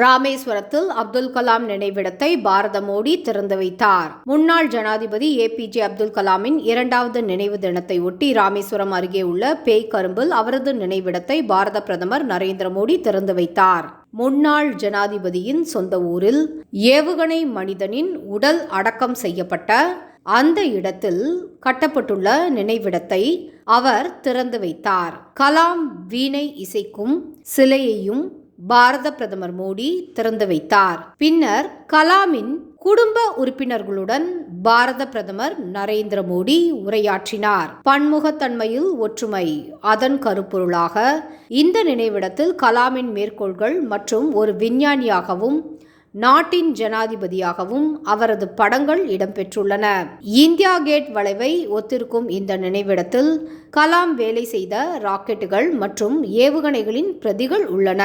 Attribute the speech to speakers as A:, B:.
A: ராமேஸ்வரத்தில் அப்துல் கலாம் நினைவிடத்தை பாரத மோடி திறந்து வைத்தார். முன்னாள் ஜனாதிபதி ஏபிஜே அப்துல் கலாமின் இரண்டாவது நினைவு தினத்தை ஒட்டி ராமேஸ்வரம் அருகே உள்ள பேய்கரும்பில் அவரது நினைவிடத்தை பாரத பிரதமர் நரேந்திர மோடி திறந்து வைத்தார். முன்னாள் ஜனாதிபதியின் சொந்த ஊரில் ஏவுகணை மனிதனின் உடல் அடக்கம் செய்யப்பட்ட அந்த இடத்தில் கட்டப்பட்டுள்ள நினைவிடத்தை அவர் திறந்து வைத்தார். கலாம் வீணை இசைக்கும் சிலையையும் பாரத பிரதமர் மோடி திறந்து வைத்தார். பின்னர் கலாமின் குடும்ப உறுப்பினர்களுடன் பாரத பிரதமர் நரேந்திர மோடி உரையாற்றினார். பன்முகத்தன்மையில் ஒற்றுமை அதன் கருப்பொருளாக இந்த நினைவிடத்தில் கலாமின் மேற்கோள்கள் மற்றும் ஒரு விஞ்ஞானியாகவும் நாட்டின் ஜனாதிபதியாகவும் அவரது படங்கள் இடம்பெற்றுள்ளன. இந்தியா கேட் வளைவை ஒத்திருக்கும் இந்த நினைவிடத்தில் கலாம் வேலை செய்த ராக்கெட்டுகள் மற்றும் ஏவுகணைகளின் பிரதிகள் உள்ளன.